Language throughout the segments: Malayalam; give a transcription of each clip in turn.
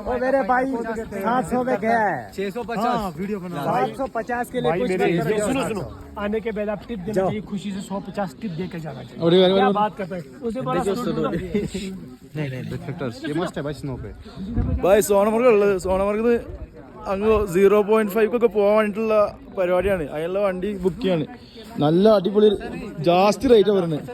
वो मेरे भाई सात सौ में गया है छह सौ पचास वीडियो बना सात सौ पचास के लिए भाई कुछ मेरे नहीं ये करेगा। सुनो सुनो आने के बाद आप टिप देना जाओ। चाहिए खुशी से सौ पचास टिप दे के जाना चाहिए അവിടെ വരെ क्या വരെ बात करते हैं उसे बड़ा ബായ് സോണമർഗ് ഉള്ളത് സോണമർഗ് അങ്ങ് സീറോ പോയിന്റ് ഫൈവ് ഒക്കെ പോകാൻ വേണ്ടിയിട്ടുള്ള പരിപാടിയാണ് അതിനുള്ള വണ്ടി ബുക്ക് ചെയ്യാണ് നല്ല അടിപൊളി ജാസ്തി റേറ്റ് വരുന്നത്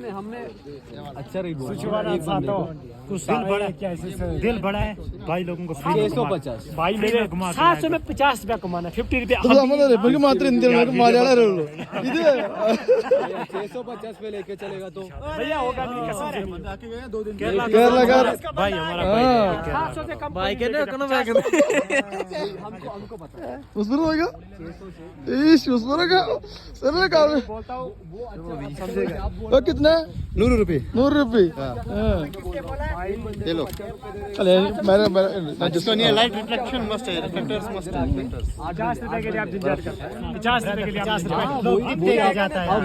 दिल बड़ा है क्या ऐसे दिल बड़ा है भाई लोगों को फ्री छह सौ पचास भाई मेरे सात सौ में पचास रुपया कमाना फिफ्टी रुपया ഇത് നമ്മളെ ഇവർക്ക് മാത്രം ഇന്ത്യ നമുക്ക് മലയാളം അറിയുള്ളൂ ഇത് छह सौ पचास पे लेके चलेगा तो भैया होगा नहीं कसम से കേരളക്കാർ भाई हमारा ആ सात सौ से कम बाइक है ഉസ്മാൻ നോക്ക ഈശ് ഉസ്മാനൊക്കെ बोलता हूँ। कितना? നൂറ് റുപ്യ नूर रुपये चलो अरे मेरा मेरा जिसको नहीं लाइट रिफ्लेक्शन मस्ट है रिफ्लेक्टर्स मस्ट है पचास रुपए के लिए आप झंझट करते हैं पचास रुपए के लिए पचास रुपए जाता है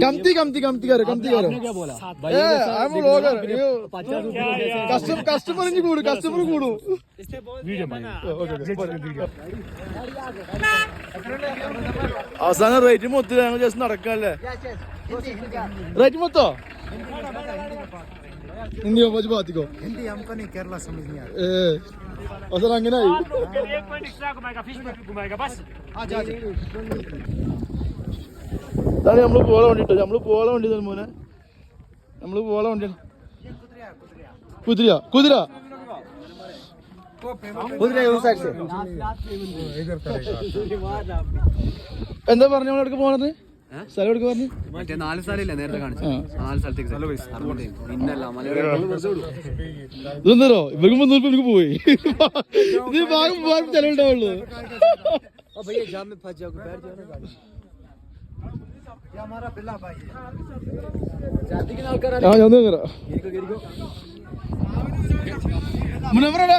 कमती कमती कमती करो कमती करो क्या बोला ए आई एम ब्लॉगर पचास क्या यार? കസ്റ്റമർ കസ്റ്റമർ ഇനി കൂടും കസ്റ്റമർ കൂടും वीडियो बना അവസാനം റേറ്റ് മൊത്തം ഞങ്ങൾ ജസ്റ്റ് നടക്കല്ലേ റേറ്റ് മൊത്തോ ഹിന്ദിയോ മജ് ബാത്തിക്കോ हिंदी हमको नहीं केरला समझ नहीं आता ഏ അവസാനം അങ്ങനെ ആയി आप लोग के लिए एक पॉइंट एक्स्ट्रा घुमाएगा फिश मार्केट घुमाएगा बस ഇതാണ് നമ്മള് പോകാൻ വേണ്ടിട്ടോ നമ്മള് പോകാൻ വേണ്ടി മോനെ നമ്മള് പോകാൻ വേണ്ടിയാണ് കുതിര കുതിര कुछ नहीं उस साइड से എന്താ പറഞ്ഞു നമ്മളെടുക്ക് പോണത് സ്ഥലം എടുക്കുക പറഞ്ഞു.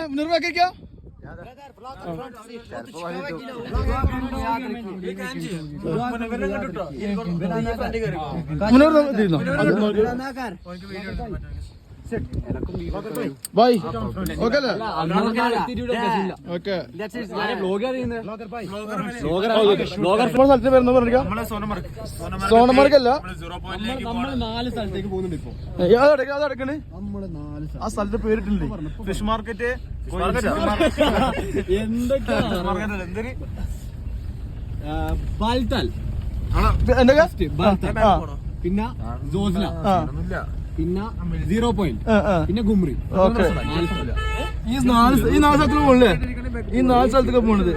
മുന്നൂറ് മുനവറ തീരുന്നോ ബൈ. ഓക്കെ. അല്ലേ? ഓക്കെ. നമ്മുടെ സ്ഥലത്ത് വരുന്ന പറഞ്ഞ സോണമാർഗ് അല്ല. അതടക്കണ്. ആ സ്ഥലത്തെ പേരിട്ടില്ലേ? ഫിഷ് മാർക്കറ്റ് എന്തൊക്കെയാ? പിന്നെ പിന്നെ സീറോ പോയിന്റ് പിന്നെ ഗുമ്രി ഓക്കെ ഈ നാല് ഈ നാല് സ്ഥലത്തേക്ക് പോകണല്ലേ ഈ നാല് സ്ഥലത്തേക്ക് പോണത്.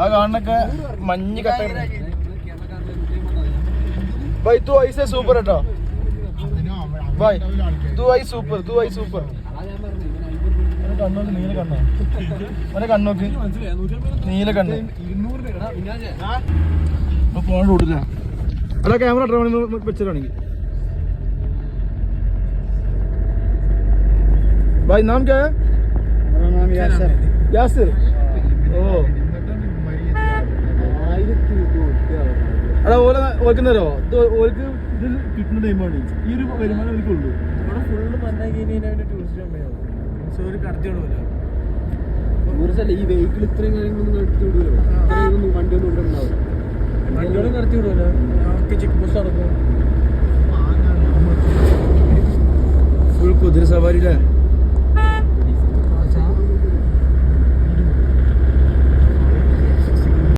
ആ കാണുന്നൊക്കെ മഞ്ഞ് കട്ട ബൈ തൂ ഐസ് സൂപ്പർ കേട്ടോ. ബൈ തൂ ഐ സൂപ്പർ തൂ ഐ സൂപ്പർ കണ്ണോക്ക് നീല കണ്ണോ. അവരെ കണ്ണോക്ക് നീല കണ്ണ്. ഫോൺ കൊടുത്തില്ല അല്ല ക്യാമറ ഇട്ടോ വെച്ചിട്ടാണെങ്കിൽ भाई नाम क्या है मेरा नाम यासर है यासिर ഓ എടാ ഓല ഓർക്കുന്നോ ഇത് ഓർക്ക് ഇതിൽ കിട്ടുന്ന ടൈമാണ് ഈ ഒരു വരുമാനം എനിക്കുള്ളൂ ടൂറിസ്റ്റ് ഈ വെഹിക്കിൾ ഇത്രയും കാര്യങ്ങളൊന്നും നടത്തി വിടുമല്ലോ നടത്തി വിടുമല്ലോ ചെക്ക് പോസ്റ്റ് നടക്കും ഫുൾ കുതിര സവാരിയിലെ